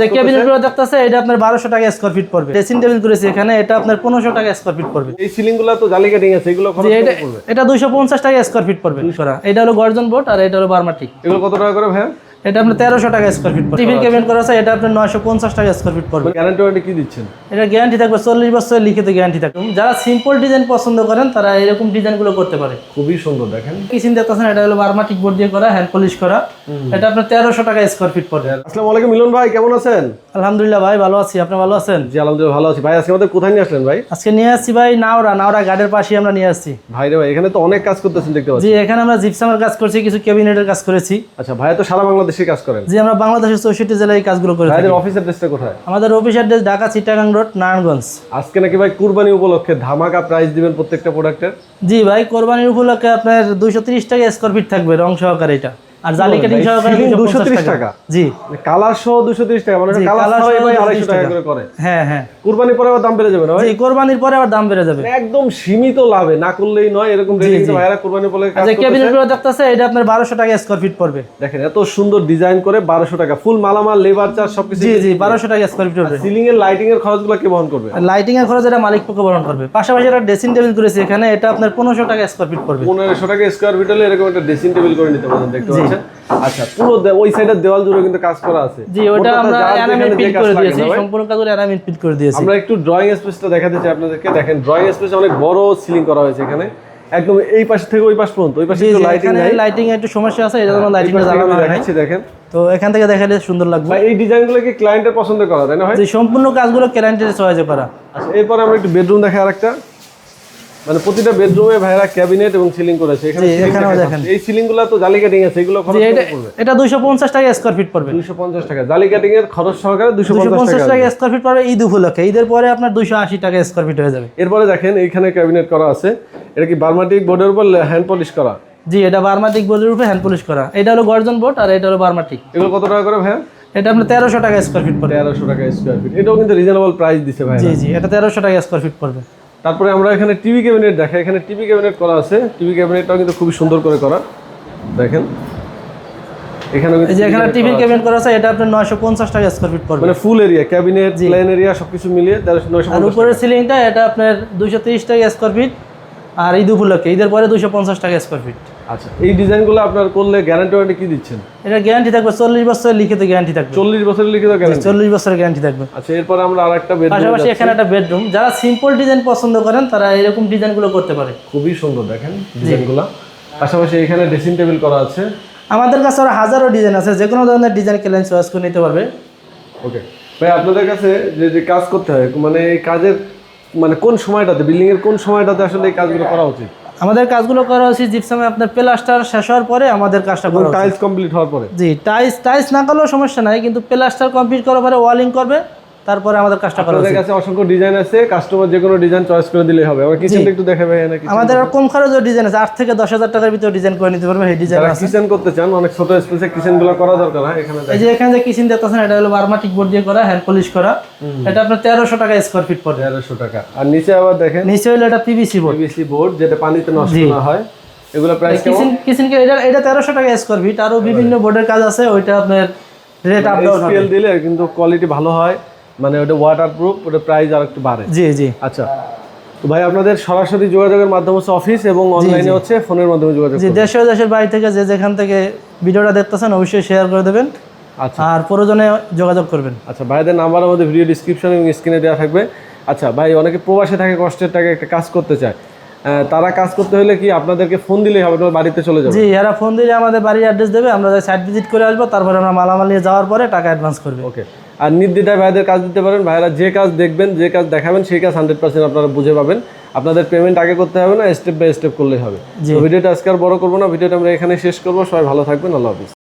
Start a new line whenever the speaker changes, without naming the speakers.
যে ক্যাবিনেটগুলো দেখতেছে এটা আপনার বারোশো টাকা স্কোয়ার ফিট পড়বে। ড্রেসিং টেবিল করেছে এখানে এটা আপনার পনেরোশো টাকা স্কোয়ার ফিট পড়বে।
এই সিলিংগুলো তো জালি কাটিং আছে এগুলো খরচ
এটা
পড়বে?
এটা দুইশো পঞ্চাশ টাকা স্কোয়ার ফিট পড়বে। এটা হলো গর্জন বোর্ড আর এটা হলো বার্মাটিক
এগুলো কত টাকা করে ভাইয়া?
এটা আপনার তেরোশো টাকা স্কোয়ার ফিট পড়বে। টিভির ক্যাবিনেট করা আছে এটা আপনার নয়শো পঞ্চাশ টাকা স্কোয়ার ফিট পড়বে।
গ্যারান্টি ওয়ারেন্টি কি দিচ্ছেন?
এটা গ্যারান্টি থাকবে চল্লিশ বছরের লিখিত গ্যারান্টি থাকবে। যারা সিম্পল ডিজাইন পছন্দ করেন তারা এরকম ডিজাইনগুলো করতে পারে।
খুবই সুন্দর দেখেন।
কিচেন দেখতেছেন এটা হলো বার্মাটিক বোর্ড দিয়ে করা হ্যান্ড পলিশ করা। এটা আপনার তেরোশো টাকা স্কোয়ার ফিট পড়বে।
আসসালামু আলাইকুম মিলন ভাই কেমন আছেন?
আলহামদুলিল্লাহ ভাই ভালো আছি। আপনি ভালো আছেন?
জি আলহামদুলিল্লাহ ভালো আছি। ভাই আজকে আমাদের কোথায় নিয়ে আসলেন ভাই?
আজকে নিয়ে আসছি ভাই নাওরা নাওরা গার্ডের পাশে আমরা নিয়ে আসছি।
ভাই রে ভাই এখানে তো অনেক কাজ করতেছেন দেখতে পাচ্ছি।
জি এখানে আমরা জিপসামের কাজ করছি কিছু ক্যাবিনেটের কাজ করেছি।
আচ্ছা ভাইয়া তো সারা বাংলাদেশে কাজ করেন?
জি আমরা বাংলাদেশের চৌষট্টি জেলায় এই কাজগুলো করি
ভাইদের অফিস অ্যাড্রেসটা কোথায়?
আমাদের office address Dhaka Chittagong road Narayanganj.
আজকে নাকি ভাই কুরবানি উপলক্ষে ধামাকা প্রাইস দিবেন প্রত্যেকটা প্রোডাক্টের
জি ভাই কোরবানির উপলক্ষে আপনার দুইশো তিরিশ টাকা স্কোয়ার ফিট থাকবে রং সহকারে এটা। আর জালি কাটিং সহকারে
230
টাকা? জি।
কালার সহ দুশো তিরিশ টাকা মানে কালার
colour
সহ
সহ
ভাই
230
আড়াইশো টাকা
টাকা।
করে করে।
হ্যাঁ হ্যাঁ।
কুরবানি পরে আবার দাম বেড়ে যাবে না ভাই?
জি কোরবানির পরে আবার দাম বেড়ে যাবে।
একদম সীমিত লাভে না করলেই নয় এরকম রেটে কিন্তু ভাইরা কুরবানি উপলক্ষে
কাজগুলো দেখতেছে এটা আপনার বারোশো টাকা স্কোয়ার ফিট পড়বে।
দেখেন এত সুন্দর ডিজাইন করে বারোশো টাকা ফুল মালামাল লেবার চার্জ সবকিছু
জি জি বারোশো টাকা স্কোয়ার ফিট পড়বে।
সিলিং এর লাইটিং এর খরচগুলো কে বহন করবে?
লাইটিং এর খরচ এটা মালিক পক্ষ বহন করবে। পাশাপাশি একটা ড্রেসিং টেবিল করেছি এখানে এটা আপনার পনেরোশো টাকা স্কোয়ার ফিট পড়বে।
পনেরোশো টাকা স্কোয়ার ফিট হলে এরকম একটা ড্রেসিং টেবিল করে নিতে পারেন দেখতে পাচ্ছেন আচ্ছা পুরো ওই সাইডের দেওয়াল জুড়ে কিন্তু কাজ করা আছে।
জি ওটা আমরা প্রিন্ট করে দিয়েছি সম্পূর্ণ কাজ করে অ্যানামিন প্রিন্ট করে দিয়েছি।
আমরা একটু ড্রয়িং স্পেসটা দেখাতে চাই আপনাদেরকে। দেখেন ড্রয়িং স্পেস অনেক বড় সিলিং করা হয়েছে এখানে। একদম এই পাশ থেকে ওই পাশ পর্যন্ত ওই পাশে একটু লাইটিং নাই।
লাইটিং এর একটু সমস্যা আছে এই জন্য
এই
লাইটিং
পাশ থেকে
জ্বালানো
আমি
হয় নাই।
দেখাচ্ছি দেখেন।
তো এখান থেকে দেখালে সুন্দর লাগবে।
এই ডিজাইনগুলো কি ক্লায়েন্টের পছন্দ করা তাই না ভাই?
সম্পূর্ণ কাজগুলো ক্যারেন্টের চয়েসে করা।
আচ্ছা এরপর আমরা একটু বেডরুম দেখা আরেকটা। মানে প্রতিটা বেডরুমে ভাইরা ক্যাবিনেট এবং সিলিং করেছে এখানে
এখানেও দেখেন।
এই সিলিংগুলো তো জালি কাটিং আছে এগুলো খরচ পড়বে?
এটা দুইশো পঞ্চাশ টাকা স্কোয়ার ফিট পড়বে।
দুইশো পঞ্চাশ টাকা জালি কাটিং এর খরচ সহকারে দুশো
দুশো
পঞ্চাশ
পঞ্চাশ
টাকা
টাকা স্কোয়ার ফিট পড়বে ঈদ উপলক্ষে ঈদের পরে আপনার দুইশো আশি টাকা স্কোয়ার ফিট হয়ে যাবে।
এরপরে দেখেন এইখানে ক্যাবিনেট করা আছে। এটা কি বার্মাটিক বোর্ডের উপর হ্যান্ড পলিশ করা?
জি এটা বার্মাটিক বোর্ডের উপরে হ্যান্ড পলিশ করা। এটা হলো গর্জন বোর্ড আর এটা হলো বার্মাটিক।
এগুলো কত টাকা করে ভাই
এটা আপনার তেরোশো টাকা স্কোয়ার ফিট পড়বে।
তেরোশো টাকা স্কোয়ার ফিট এটাও কিন্তু রিজনেবল প্রাইস দিছে ভাই
জি জি এটা তেরোশো টাকা স্কোয়ার ফিট পড়বে।
তারপরে আমরা এখানে টিভি ক্যাবিনেট দেখে এখানে টিভি ক্যাবিনেট করা আছে। টিভি ক্যাবিনেটটাও কিন্তু খুবই সুন্দর করে করা। দেখেন। এখানে
এই যে এখানে টিভি ক্যাবিনেট করা আছে এটা আপনার নয়শো পঞ্চাশ টাকা স্কোয়ার ফিট পড়বে।
মানে full area cabinet plain area সবকিছু মিলিয়ে তেরোশো নয়শো
আর উপরের সিলিংটা এটা আপনার দুইশো তিরিশ টাকা স্কোয়ার ফিট আর ঈদ উপলক্ষে ঈদের পরে দুইশো পঞ্চাশ টাকা স্কোয়ার ফিট
আচ্ছা এই ডিজাইনগুলো আপনার করলে গ্যারান্টি ওয়ারেন্টি কি দিচ্ছেন?
এটা গ্যারান্টি থাকবে চল্লিশ বছরের লিখিত গ্যারান্টি থাকবে।
চল্লিশ বছরের লিখিত গ্যারান্টি
চল্লিশ বছরের গ্যারান্টি থাকবে।
আচ্ছা এরপর আমরা আরেকটা বেডরুম
পাশাপাশি এখানে একটা বেডরুম যারা সিম্পল ডিজাইন পছন্দ করেন তারা এরকম ডিজাইনগুলো করতে পারে।
খুবই সুন্দর দেখেন ডিজাইনগুলো পাশাপাশি এখানে ড্রেসিং টেবিল করা আছে।
আমাদের কাছে আরও হাজারো ডিজাইন আছে যে কোনো ধরনের ডিজাইন ক্লায়েন্ট চয়েস করে নিতে পারবে।
ওকে ভাই আপনাদের কাছে যে যে কাজ করতে হয় মানে এই কাজের মানে কোন সময়টাতে বিল্ডিং এর কোন সময়টাতে আসলে এই কাজগুলো করা উচিত?
আমাদের কাজগুলো করা উচিত জিপসামে আপনার প্লাস্টার শেষ হওয়ার পরে আমাদের কাজটা করা।
টাইলস কমপ্লিট হওয়ার পরে
জি টাইলস টাইলস না করলেও সমস্যা নাই কিন্তু প্লাস্টার কমপ্লিট করার পরে ওয়ালিং করবে তারপরে আমাদের কাজটা করা
আপনাদের কাছে অসংখ্য ডিজাইন আছে কাস্টমার যে কোনো ডিজাইন চয়েস করে দিলেই হবে। আমার কিচেনটা একটু দেখাবে নাকি
আমাদের আর কম খরচের ডিজাইন আছে আট থেকে দশ হাজার টাকার ভিতরে ডিজাইন করে নিতে পারবে এই ডিজাইন আছে।
কিচেন করতে চান অনেক ছোট স্পেসে কিচেনগুলো করা দরকার হয় এখানে
এই যে এখানে যে কিচেন দেখতেছেন এটা হলো বার্মাটিক বোর্ড দিয়ে করা হ্যান্ড পলিশ করা। এটা আপনার তেরোশো টাকা স্কোয়ার ফিট পড়বে।
তেরোশো টাকা। আর নিচে আবার দেখেন
নিচে হলো এটা পিভিসি বোর্ড
পিভিসি বোর্ড যেটা পানিতে নষ্ট না হয়। এগুলো প্রাইস কেমন?
কিচেন এটা এটা তেরোশো টাকা স্কোয়ার ফিট আরও বিভিন্ন বোর্ডের কাজ আছে ওইটা আপনার রেট আপ ডাউন হবে।
স্কেল দিলে কিন্তু কোয়ালিটি ভালো হয়। মানে ওটা ওয়াটার প্রুফ ওটা প্রাইস আর একটু বাড়ে।
জি জি।
আচ্ছা। তো ভাই আপনাদের সরাসরি যোগাযোগের মাধ্যম হচ্ছে অফিস এবং অনলাইনে হচ্ছে ফোনের মাধ্যমে যোগাযোগ
জি দেশ ও দেশের বাড়ি থেকে যে যেখান থেকে ভিডিওটা দেখতেছেন অবশ্যই শেয়ার করে দেবেন।
আচ্ছা।
আর প্রয়োজনে যোগাযোগ করবেন।
আচ্ছা ভাইদের নাম্বার আমাদের ভিডিও ডিসক্রিপশন এবং স্ক্রিনে দেওয়া থাকবে। আচ্ছা ভাই অনেকে প্রবাসে থাকে কষ্টের টাকা একটা কাজ করতে চায়। তারা কাজ করতে হলে কি আপনাদেরকে ফোন দিলেই হবে বাড়িতে চলে যাবে
জি এরা ফোন দিলে আমাদের বাড়ির অ্যাড্রেস দেবে আমরা সাইট ভিজিট করে আসব তারপরে আমরা মালামাল নিয়ে যাওয়ার পরে টাকা অ্যাডভান্স করবে।
ওকে আর নির্দ্বিধায় ভাইদের কাজ দিতে পারেন। ভাইরা যে কাজ দেখবেন যে কাজ দেখাবেন সেই কাজ হান্ড্রেড পার্সেন্ট আপনারা বুঝে পাবেন। আপনাদের পেমেন্ট আগে করতে হবে না স্টেপ বাই স্টেপ করলেই হবে। ভিডিওটা আজকে আর বড় করব না ভিডিওটা আমরা এখানে শেষ করব। সবাই ভালো থাকবেন আল্লাহ হাফিজ।